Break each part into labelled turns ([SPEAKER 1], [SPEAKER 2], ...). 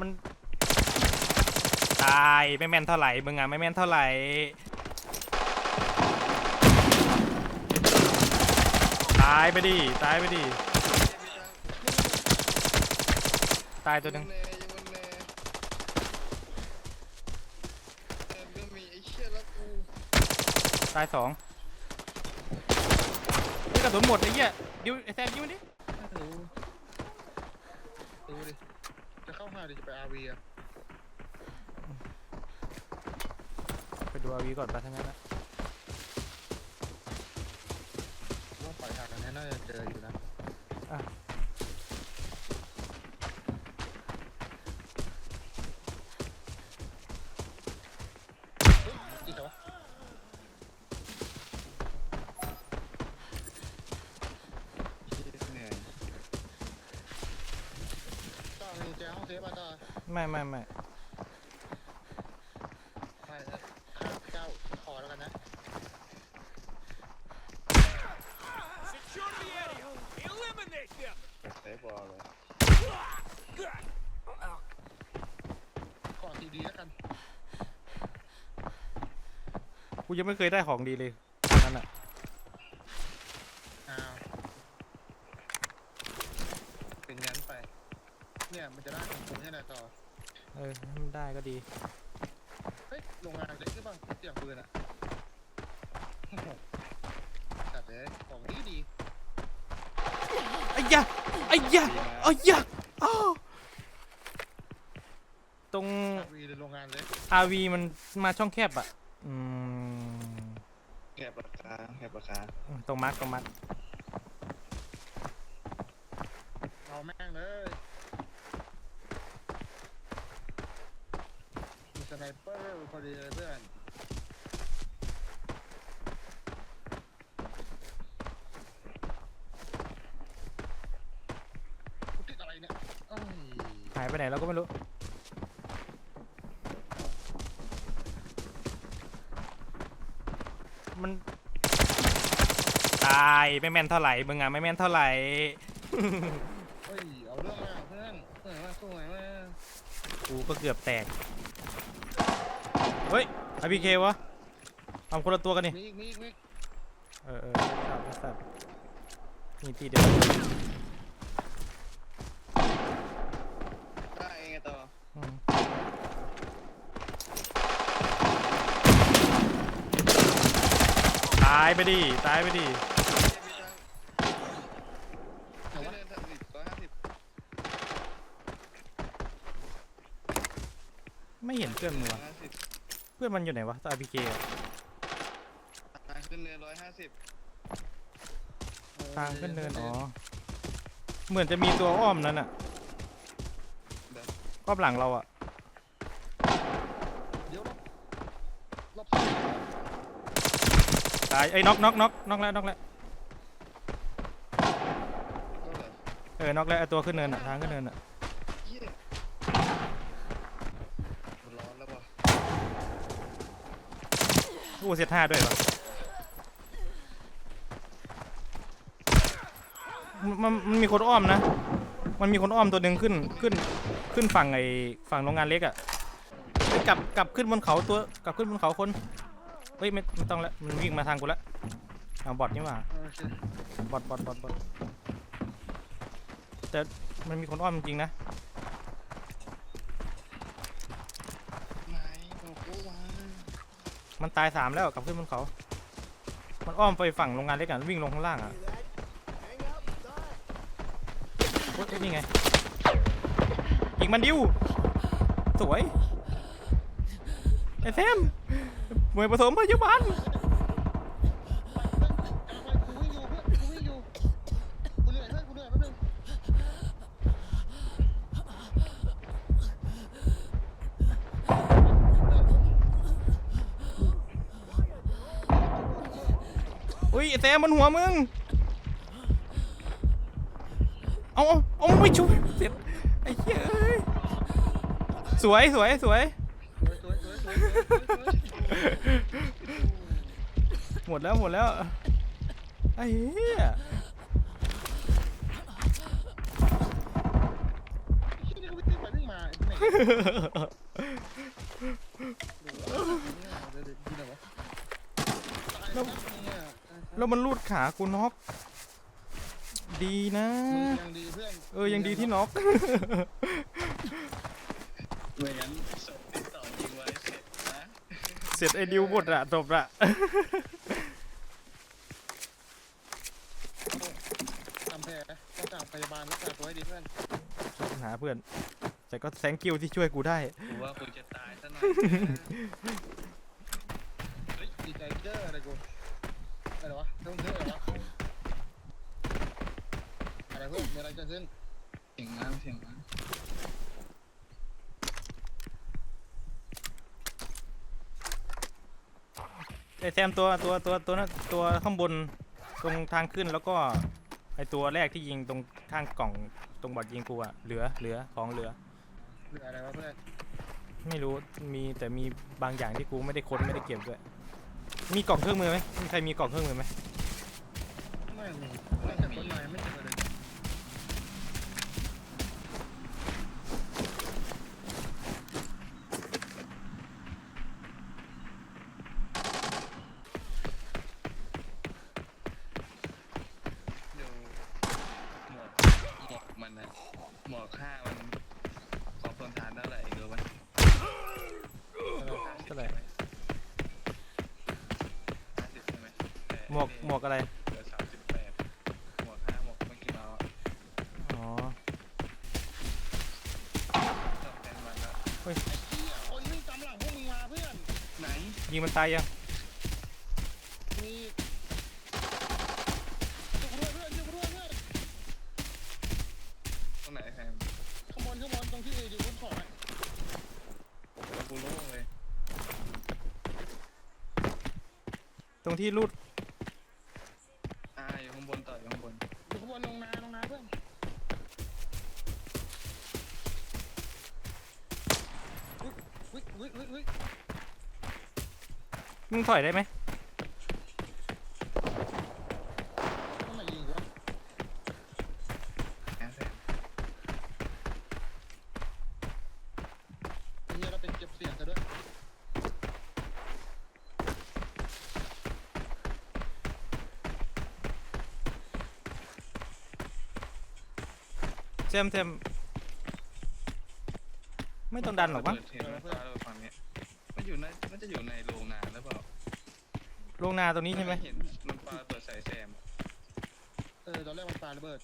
[SPEAKER 1] มันตายไม่แม่นเท่าไหร่มึงอะไม่แม่นเท่าไหร่ตายไปดิตายไปดิตายตัวหนึ่งตายสองนี่กระสุนหมดไอ้เหี้ยดิวไอ้แซมยิงมันดิ
[SPEAKER 2] ดิ จะเข้าห้าดิจะไปอาวีอะ
[SPEAKER 1] ไปดูอาวีก่อนไปทั้งนั้นนะ
[SPEAKER 2] ว่าปล่อยทางนั้นน่าจะเจออยู่นะ
[SPEAKER 1] อะ
[SPEAKER 2] อีกเหรอเหนื่อย ต้ามีแจห้องเซฟป่ะต้า
[SPEAKER 1] ไม่ไม่ไม่
[SPEAKER 2] ไม่ข้าเจ้าขอแล้วกันนะ
[SPEAKER 3] Secure the area. Eliminate them.
[SPEAKER 2] เซฟบอลเลย ขอทีดีแล้วกัน
[SPEAKER 1] กูยังไม่เคยได้ของดีเลยอันนั้นอะ
[SPEAKER 2] อ้าวเป็นงั้นไป เนี่ยมันจะได้ของผมเนี่ยแหละต่อ
[SPEAKER 1] เออให้มันได้ก็ดี
[SPEAKER 2] เฮ้ยโรงงานเล็กหรือเปล่าเสียงปืนอะโอ้โหจัดเลยของดีดี
[SPEAKER 1] ไอ้ยะไอ้ยะไอ้ยะอ้าวตรง
[SPEAKER 2] วีในโรงงานเล็ก
[SPEAKER 1] RV มันมาช่องแคบอะ อืม
[SPEAKER 2] แคบราคาแคบราคา
[SPEAKER 1] ตรงมาร์กตรงมาร์ก
[SPEAKER 2] เอาแม่งเลยมีส ไนเปอร์พอดีเลยเพื่อนกูติดอะไรเนี่ยเอ้ย
[SPEAKER 1] หายไปไหนเราก็ไม่รู้ มันตายไม่แม่นเท่าไหร่มึงอะไม่แม่นเท่าไหร่
[SPEAKER 2] เฮ้ยเอาเรื่องมาเพื่อนเพื่อนมาสู้หน่อยมา
[SPEAKER 1] กูก็เกือบแตก เฮ้ยไอพีเควะทำคนละตัวกันนี่
[SPEAKER 2] มีอีกมีอีกมีอีก
[SPEAKER 1] เออเออทราบทราบนี่ที่เดียว
[SPEAKER 2] ได้เองไงต่อ
[SPEAKER 1] อืมตายไปดิตายไปดิ
[SPEAKER 2] แต่ว่าเดินสามสิบร้อยห้าสิบ
[SPEAKER 1] ไม่เห็นเพื่อนมึง
[SPEAKER 2] ร้อ
[SPEAKER 1] วะ
[SPEAKER 2] ยห้าสิบ
[SPEAKER 1] เพื่อนมันอยู่ไหนวะตัว RPK อะ
[SPEAKER 2] ทางขึ้นเนินร้อยห้าสิบ
[SPEAKER 1] ทางขึ้นเนินอ๋อเหมือนจะมีตัวอ้อมนั้นอะอ้อมหลังเราอะ
[SPEAKER 2] เดี๋ยวรอบรอบ
[SPEAKER 1] ตายไอ้ยน็อกน็อกน็อกน็อกแล้วน็อกแล้ว
[SPEAKER 2] ก็เหรอ
[SPEAKER 1] เออน็อกแล้วไอ้ตัวขึ้นเนินอะทางขึ้นเนินอะ
[SPEAKER 2] เหี้ยมันร้อนแล้วว่ะ
[SPEAKER 1] กูเซตห้าด้วยเหรอมันมันมันมีคนอ้อมนะ มันมีคนอ้อมตัวหนึ่งขึ้นขึ้นขึ้นฝั่งไอ้ฝั่งโรงงานเล็กอะเฮ้ยกลับกลับขึ้นบนเขาตัวกลับขึ้นบนเขาคนเฮ้ยไม่ไม่ต้องแล้วมันวิ่งมาทางกูแล้วเอาบอทนี่หว่า
[SPEAKER 2] โอเค
[SPEAKER 1] บอทบอทบอทบอทแต่มันมีคนอ้อมจริงๆนะ
[SPEAKER 2] ไหนบอกกูวาง
[SPEAKER 1] มันตายสามแล้วกลับขึ้นบนเขา มันอ้อมไปฝั่งโรงงานเล็กอะวิ่งลงข้างล่างอะโอ๊ยนี่ไงยิงมันดิวสวยไอ้แซมมวยผสมพยาบาล
[SPEAKER 2] ไอ้แซ
[SPEAKER 1] มมันหัวมึง เอาเอาเอาไม่ช่วยเสร็จไอ้เหี้ยเอ้ยสวยสวยสวย
[SPEAKER 2] สวยสวย
[SPEAKER 1] หมดแล้วหมดแล้ว ไอ้เหี้ย
[SPEAKER 2] ที่นี่ก็วิ่งไปวิ่งมาไอ้แล้วเนี่ย
[SPEAKER 1] แล้วมันลูดขากูน็อกดีนะ
[SPEAKER 2] มึงยังดีเพื่อน
[SPEAKER 1] เออยังดีที่น็อก
[SPEAKER 4] ไม่งั้นส่งติดต่อยิงไว้เสร็จนะ
[SPEAKER 1] เสร็จไอ้ดิวหมดอะจบละ
[SPEAKER 2] ทำแผลต้องจากพยาบาลรักษาตัวให้ดีเพื่อน
[SPEAKER 1] หาเพื่อน แต่ก็แซงกิวที่ช่วยกูได้
[SPEAKER 4] กูว่ากูจะตายซะหน่อย
[SPEAKER 2] เฮ้ยดีใจเจออะไรกู อะไรวะเพิ่มเพิ่มอะไรวะอะไรเพื่อนมีอะไรเกิดขึ้น
[SPEAKER 4] เสียงน้ำเสียงน้
[SPEAKER 1] ไอ้แซมตัวตัวตัวตัวนั้นตัวข้างบนตรงทางขึ้นแล้วก็ไอ้ตัวแรกที่ยิงตรงข้างกล่องตรงบอดยิงกูอะเหลือเหลือของเหลือ
[SPEAKER 2] หรืออะไรวะเพื่อน
[SPEAKER 1] ไม่รู้มีแต่มีบางอย่างที่กูไม่ได้ค้นไม่ได้เก็บด้วย มีกล่องเครื่องมือไหมมีใครมีกล่องเครื่องมือไหม
[SPEAKER 2] ไม่มีไม่แต่คนมาไม่เจอเลยำ
[SPEAKER 4] ดูหมวกหมวกมันนะหมวกข้ามันของทนทานเท่าไหร่รู้ไหม
[SPEAKER 1] เท่าไหร่
[SPEAKER 4] ห้าสิบใช่ไหมแต่
[SPEAKER 1] หม วกหมวกอะไร
[SPEAKER 4] เหลือสามสิบแปดหมวกห้าหมวกเมื่อกี้เรา
[SPEAKER 1] อ๋อ
[SPEAKER 4] ตอบแทนมันแล้ว
[SPEAKER 2] ไอ้เหี้ยคนวิ่งตามหลังพวกมึงมาเพื่อน
[SPEAKER 4] ไหน
[SPEAKER 1] ยิงมันตายยัง
[SPEAKER 2] มีช่วยกูด้วยเพื่อนช่วยกูด้วยเพื่อน
[SPEAKER 4] ตรงไหนแทน
[SPEAKER 2] ขางบวนข้างบนตรงที่อยู่บนของอะ
[SPEAKER 4] แล้วกูโล่งเลย
[SPEAKER 1] ตรงที่รูด
[SPEAKER 4] อ่าอยู่ข้างบนต่ออยู่ข้างบน
[SPEAKER 2] อยู่ข้างบนลงนาลงนาเพื่อนอุ๊ยอุ๊ยอุ๊ยอุ๊ยอุ๊ย
[SPEAKER 1] มึงถอยได้ไหม
[SPEAKER 2] ทำไมยิงวะ
[SPEAKER 4] แอนแทน
[SPEAKER 2] ไอ้เหี้ยเราเป็นเก็บเสียงซะด้วย
[SPEAKER 1] แซมแซมไม่ต้องดันหรอกมั้ง
[SPEAKER 4] เปิดเห็น ล
[SPEAKER 1] งนาตรงนี้ใช่ไหม
[SPEAKER 4] เห็นมันปลาเปิดใส่แซมอะ
[SPEAKER 2] เออตอนแรกมันปาระเบิด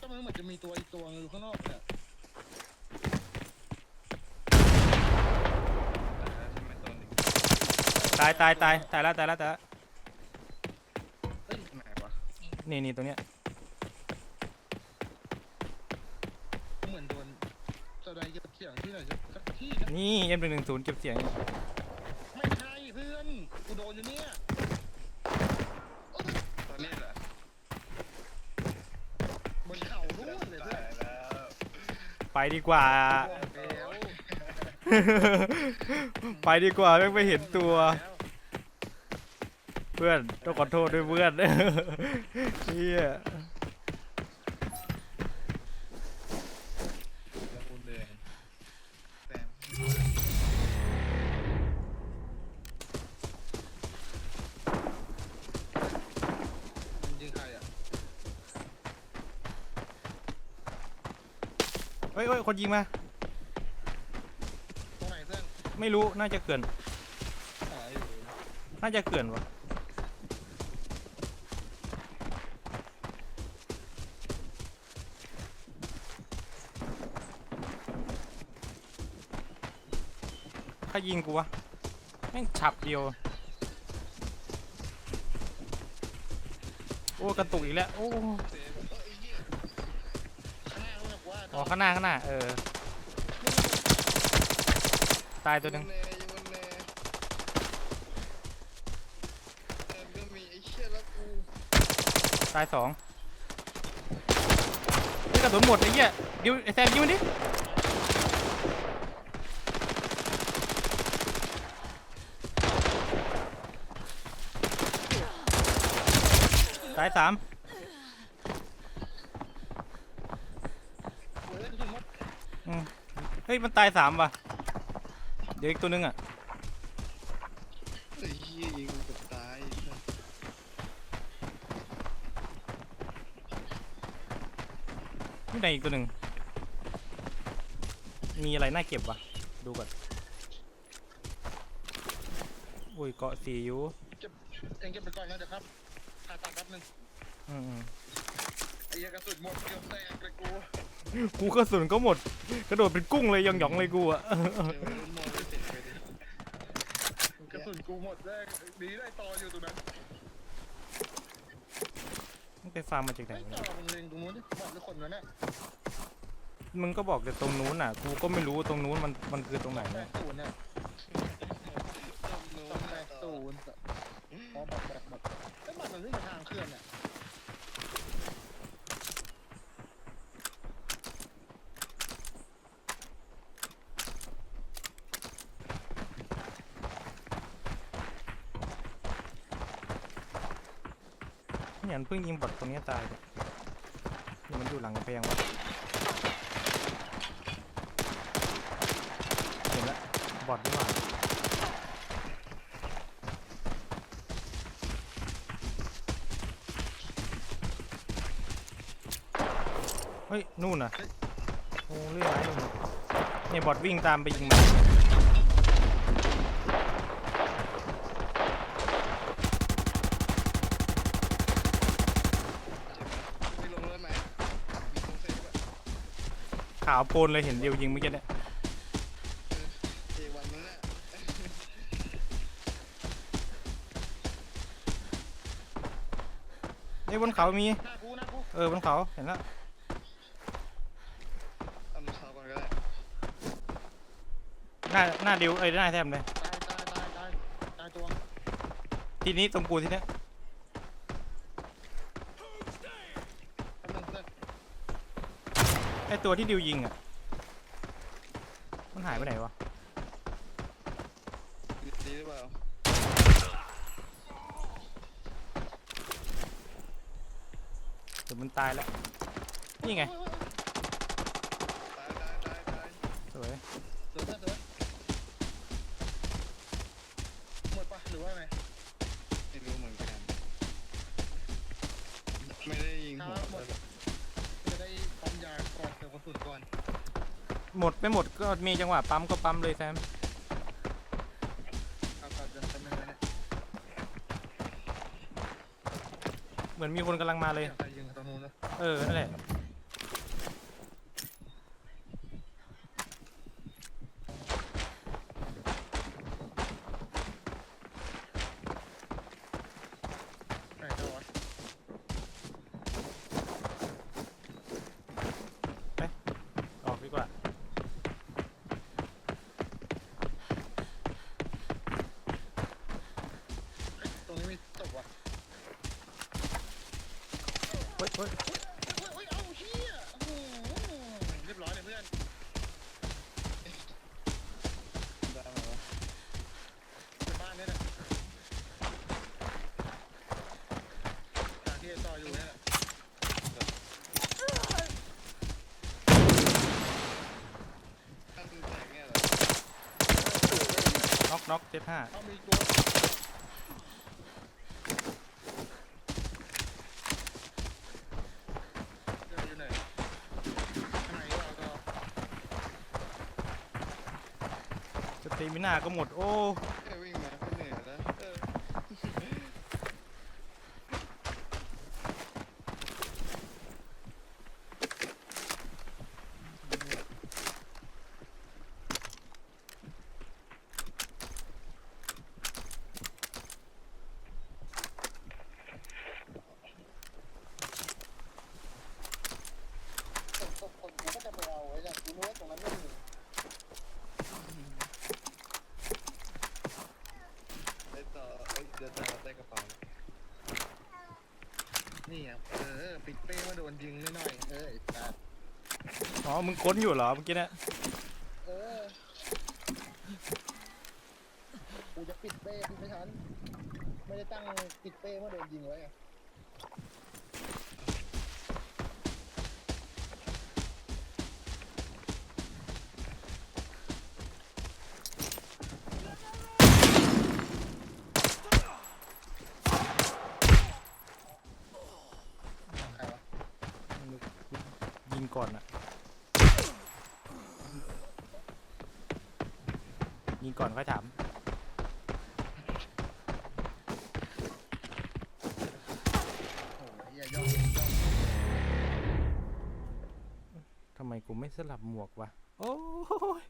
[SPEAKER 2] ก็มันเหมือนจะมีตัวอีกตัวนึงอยู่ข้างนอกเนี่ย
[SPEAKER 4] ตายแล้วใช่ไหมตัวหนึ่ง
[SPEAKER 1] ตายตายตายตายแล้วตายแล้วตายแล้ว
[SPEAKER 4] ไหนวะ
[SPEAKER 1] นี่นี่ตรงเนี้ย
[SPEAKER 2] ก็เหมือนโดนแสดงเก็บเสียงที่ไหนสักที่นะ
[SPEAKER 1] นี่ M หนึ่งหนึ่งศูนย์เก็บเสียง
[SPEAKER 2] ไป
[SPEAKER 1] ดีกว่า
[SPEAKER 2] บอกแล้ว
[SPEAKER 1] ไปดีกว่าไม่งไม่เห็นตัว เพื่อนต้องขอโทษด้วยเพื่อน เฮีย
[SPEAKER 4] เฮ้
[SPEAKER 1] ยเฮ้ยคนยิงมา
[SPEAKER 2] ตรงไหนเพื่อน
[SPEAKER 1] ไม่รู้ น่าจะเกิน
[SPEAKER 2] หาอยู่
[SPEAKER 1] น่าจะเกินวะถ้ายิงกูวะ แม่งฉับเดียว โอ้ กระตุกอีกแล้ว โอ้
[SPEAKER 4] เซฟ
[SPEAKER 2] อ๋
[SPEAKER 1] อข้างหน้าข้างหน้าเออ ตายตัวหนึ่ง
[SPEAKER 4] แน่อยู่บนแน่แซมก็มีไอ้เชี่ยแล้วกู
[SPEAKER 1] ตายสองนี่กระสุนหมดไอ้เหี้ยดิวไอ้แซมยิงมันดิตายสาม
[SPEAKER 2] เฮ้ยกระสุนหมด
[SPEAKER 1] อืมฮ้ยมันตายสามว่ะ เดี๋ยวอีกตัวนึงอะ
[SPEAKER 4] ไอ้เหี้ยยิงกูเกับตาย
[SPEAKER 1] ไม่ไหนอีกตัวหนึ่ง มีอะไรน่าเก็บวะ ดูก่อน อุ้ยเกาะสีอยู่
[SPEAKER 2] เก็บเองเก็บไปก่อนนะเดี๋ยวครับผ่าตัดแป๊บนึง
[SPEAKER 1] อืม
[SPEAKER 2] ไอ้เหี้ยกระสุนหมดเกี่ยวแตกเลยกู
[SPEAKER 1] ๆ กูกระสุนก็หมด กระโดดเป็นกุ้งเลยหยองๆเลยกูอะ
[SPEAKER 4] เดี๋ยวรุ่นมอไม่เสร็จไปดิ
[SPEAKER 2] กระสุนกูหมดแรกดีได้ต่ออยู่ตรงนั้น
[SPEAKER 1] มึงไปฟาร์มมาจากไหน
[SPEAKER 2] ไอ้
[SPEAKER 1] วะ
[SPEAKER 2] ต่
[SPEAKER 1] เนี่ย
[SPEAKER 2] อมึงเล็งตรงนู้นดิบอกเลยคนนั้นน่ะ
[SPEAKER 1] มึงก็บอกแต่ตรงนู้นน่ะ กูก็ไม่รู้ตรงนู้นมันมันคือตรงไหน
[SPEAKER 2] แป
[SPEAKER 1] เนี่ย
[SPEAKER 2] ดศูนย์น่ะ
[SPEAKER 4] ต้องโน้
[SPEAKER 2] สอง
[SPEAKER 4] น
[SPEAKER 2] แปดศูนย์อ๋อแบบแบบแบบไอ้ยมันมันวิ่งมาทางเคลื่อนเนี่ย
[SPEAKER 1] เนี่ยมันเพิ่งยิงบอดตรงนี้ตายเนี่ยนี่มันอยู่หลังกำแพงวะเห็นละบอดดีกว่าเฮ้ยนู่นน่ะโอ้เรื่อยไม้นู่นเนี่ยบอดวิ่งตามไปยิงมัน
[SPEAKER 4] ไม่ลงเลยไหมมีคงเสร็จปะ
[SPEAKER 1] ขาวโพลนเลยเห็นเดียวยิงเมื่อกี้เนี่ย
[SPEAKER 4] เจวันนั้นน่ะ
[SPEAKER 1] ไอ้ยบนเขามี
[SPEAKER 2] หน้ากูหน้ากู
[SPEAKER 1] เออบนเขาเห็นแล้ว
[SPEAKER 4] เอามือเท้าก่อนก็ได้
[SPEAKER 1] หน้าหน้าดิวเอ้ยหน้าแทมเลย
[SPEAKER 2] ตายตายตายตายตายตัว
[SPEAKER 1] ทีนี้ตรงกูทีเนี้ย
[SPEAKER 2] กำลังเพื่อน
[SPEAKER 1] ไอตัวที่ดิวยิงอะ มันหายไปไหนวะ
[SPEAKER 4] ดีหรือเปล่า
[SPEAKER 1] เดี๋ยวมันตายแล้ว นี่ไง
[SPEAKER 4] ตายตายตายตาย
[SPEAKER 1] สวย
[SPEAKER 2] เสือเสือเสือหมดปะหรือว่าไง
[SPEAKER 4] ไม่รู้เหมือนกัน ไม่ได้ยิงหัว
[SPEAKER 2] หมดจะได้ปั๊มยาก่อนเติมกระ สุนก่อน
[SPEAKER 1] หมดไม่หมดก็มีจังหวะปั๊มก็ปั๊มเลยแซม
[SPEAKER 2] เอาก่อนจะเป็นยังไงเนี่ย
[SPEAKER 1] เหมือนมีคนกำลังมาเลย
[SPEAKER 2] เสียงใครยิงตรงนู้นนะ
[SPEAKER 1] เออนั่นแหละ
[SPEAKER 2] ไหนจะวะ
[SPEAKER 1] ออกดีกว่า
[SPEAKER 2] เอ้ยตรงนี้มีศพวะ
[SPEAKER 1] เฮ้ยเฮ้ย
[SPEAKER 2] เฮ้ยเอาเฮียโอ้โหเรียบร้อยเลยเพื่อน
[SPEAKER 4] ได้ไหมวะ
[SPEAKER 2] เป็นบ้านเนี่ยนะทางที่ไอ้ต่ออยู่เนี่ยแหละ
[SPEAKER 4] ถ้งแตกเนี่ยเหรอ
[SPEAKER 1] น็อกน็อกเจ็ดห้า
[SPEAKER 2] เอามีตัวเดี๋ยวอยู่ไหนข้างในเราก็
[SPEAKER 1] สเตมิน่าก็หมด โอ้
[SPEAKER 4] แค่วิ่งมาก็เหนื่อยแล้วเออ
[SPEAKER 2] ศพศพคนกูก็จะไปเอาไว้เนี่ยกูรู้ว่าตรงนั้นไม่มี
[SPEAKER 4] ได้ต่อ เอ้ยเดี๋ยวต่อได้กระเป๋า
[SPEAKER 2] นี่อะเออปิดเป้มาโดนยิงนิดหน่อยเออไอ้สัส
[SPEAKER 1] อ๋อ มึงค้นอยู่เหรอเมื่อกี้เนี่ย
[SPEAKER 2] เออกูจะปิดเป้ปิดไม่ทันไม่ได้ตั้งปิดเป้เมื่อโดนยิงไว้อะ
[SPEAKER 1] ก่อนอะยิงก่อนค่อยถาม
[SPEAKER 2] โอ้โหเฮียย่องย่อง
[SPEAKER 1] ทำไมกูไม่สลับหมวกวะ โอ้ย